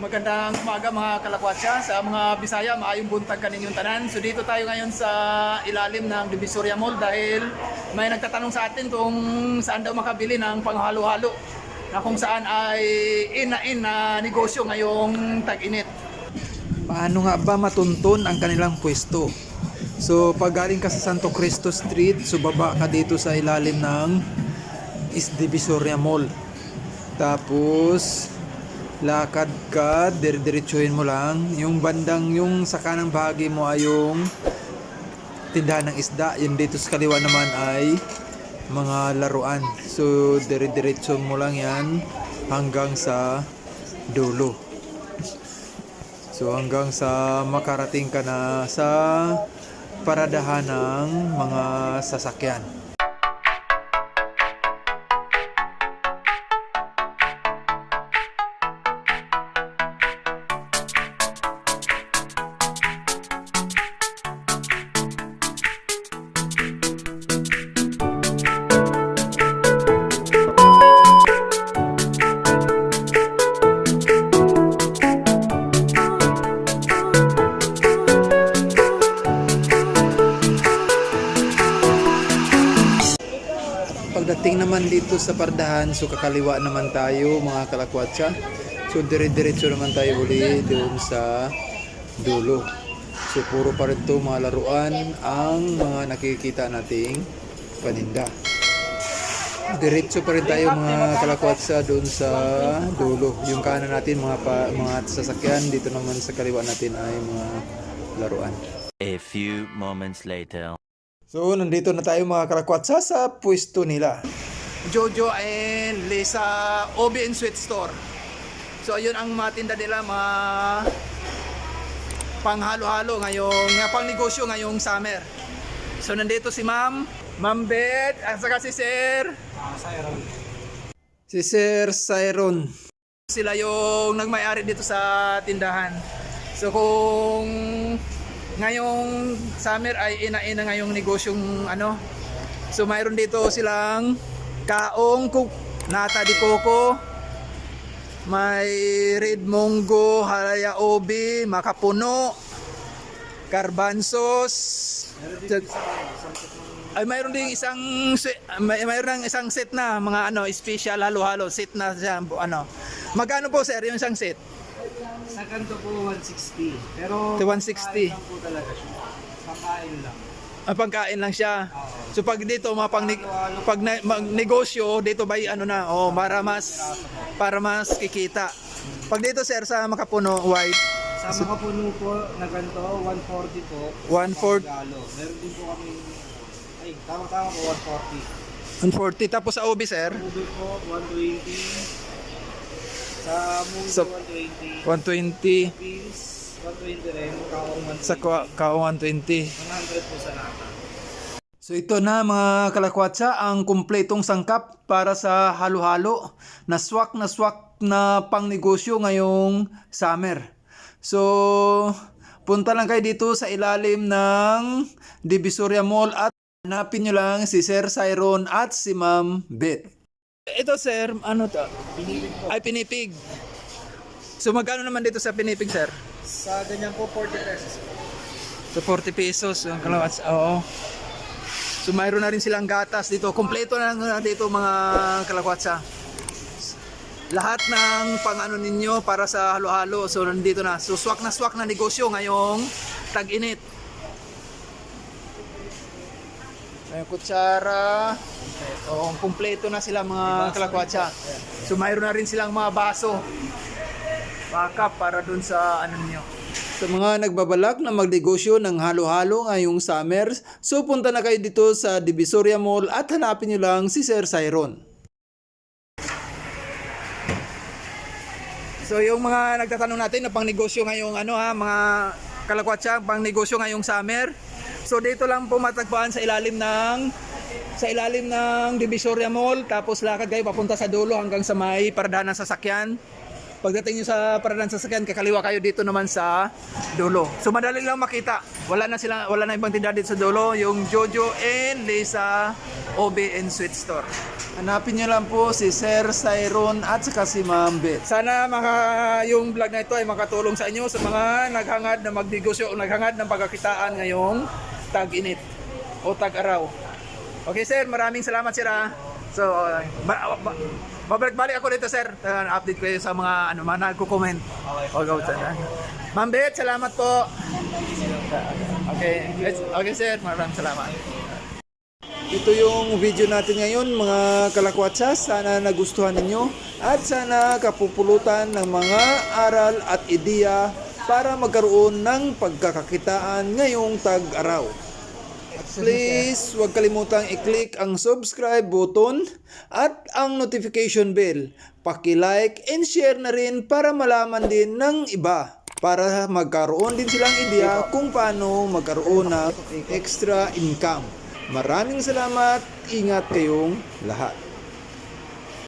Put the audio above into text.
magandang umaga mga kalakwatsa sa mga Bisaya, maayong buntag kaninyong tanan. So dito tayo ngayon sa ilalim ng Divisoria Mall dahil may nagtatanong sa atin kung saan daw makabili ng panghalo-halo na kung saan ay in-na-in na negosyo ngayong tag-init. Paano nga ba matuntun ang kanilang pwesto? So pag galing ka sa Santo Cristo Street, so baba ka dito sa ilalim ng is Divisoria Mall. Tapos lakad ka, dire-diretsuhin mo lang. Yung bandang yung sa kanang bahagi mo ay yung tindahan ng isda. Yung dito sa kaliwa naman ay mga laruan. So dire-diretso mo lang yan hanggang sa dulo. So hanggang sa makarating ka na sa paradahan ng mga sasakyan. Pagdating naman dito sa pardahan, so kakaliwa naman tayo mga kalakwatsa. So dire-diretso naman tayo uli doon sa dulo. So puro pa rin to mga laruan ang mga nakikita nating paninda. Diretso pa rin tayo mga kalakwatsa doon sa dulo. Yung kanan natin mga pa, mga sasakyan, dito naman sa kaliwa natin ay mga laruan. A few moments later. So, nandito na tayo mga kalakwatsa sa pwesto nila. Jojo and Lisa Obi and Sweet Store. So, ayun ang mga tinda nila, mga panghalo-halo ngayong, nga pang negosyo ngayong summer. So, nandito si Ma'am, Ma'am Beth, at saka si Sir. Si Sir Cyron. Sila yung nagmay-ari dito sa tindahan. So, kung ngayong summer ay ina-ina ngayong negosyong ano. So mayroon dito silang kaong kuk, nata di coco, may red mongo, halaya obi, makapuno, garbanzos. Ay mayroon ding isang may mayroon ng isang set na mga ano special halo-halo set na siya ano. Magkano po sir yung isang set? Sa kanto po 160. Pero To 160. pangkain lang po talaga siya. Pangkain lang. Ang pagkain lang siya. So pag dito mga pang pag na, magnegosyo dito ba ano na oh para mas para mas kikita. Pag dito sir sa Makapuno white Sa mga puno po na ganito, 140 po. 140 Galo. Meron din po kami, ay, tama-tama po, 140 140. tapos sa ubi sir Ubi po, 120. Sa mundo, Sa- 120. 120 Beans, 120 rin. Kaong 120. sa ka, ka 120. 100 po sa lata. So ito na mga kalakwatsa ang kumpletong sangkap para sa halo-halo na swak na swak na pangnegosyo ngayong summer. So punta lang kayo dito sa ilalim ng Divisoria Mall at hanapin nyo lang si Sir Cyron at si Ma'am Beth. Ito sir, ano to? Pinipig po. Ay pinipig. So magkano naman dito sa pinipig sir? Sa ganyan po, 40 pesos po. So 40 pesos ang kalawats. Oo. So mayroon na rin silang gatas dito. Kompleto na lang dito mga kalakwatsa. Lahat ng pang-ano ninyo para sa halo-halo. So nandito na. So swak na swak na negosyo ngayong tag-init. May kutsara. Oo, kompleto na sila mga kalakwatsa. So mayroon na rin silang mga baso. Backup para dun sa ano niyo. Sa mga nagbabalak na magnegosyo ng halo-halo ngayong summer, so punta na kayo dito sa Divisoria Mall at hanapin nyo lang si Sir Cyron. So yung mga nagtatanong natin na pang negosyo ngayong ano ha, mga kalakwatsa, pang negosyo ngayong summer. So dito lang po matagpuan sa ilalim ng sa ilalim ng Divisoria Mall tapos lakad kayo papunta sa dulo hanggang sa may paradahan ng sasakyan. Pagdating nyo sa paradahan ng sasakyan, kakaliwa kayo dito naman sa dulo. So madali lang makita. Wala na sila, wala na ibang tindahan dito sa dulo, yung Jojo and Lisa OB and Sweet Store. Hanapin nyo lang po si Sir Cyron at saka si Ma'am Beth. Sana maka, yung vlog na ito ay makatulong sa inyo sa mga naghangad na magnegosyo o naghangad ng pagkakitaan ngayong tag-init o tag-araw. Okay sir, maraming salamat sir ah. So, uh, ba- ba- babalik-balik ako dito sir. Uh, update ko sa mga ano, mga nagko-comment. Okay. Okay, sir. Ma'am Beth, salamat po. Okay. Okay sir, maraming salamat. Ito yung video natin ngayon mga kalakwatsa. Sana nagustuhan ninyo at sana kapupulutan ng mga aral at ideya para magkaroon ng pagkakakitaan ngayong tag-araw. Please, huwag kalimutang i-click ang subscribe button at ang notification bell. Paki-like and share na rin para malaman din ng iba para magkaroon din silang ideya kung paano magkaroon ng extra income. Maraming salamat. Ingat kayong lahat.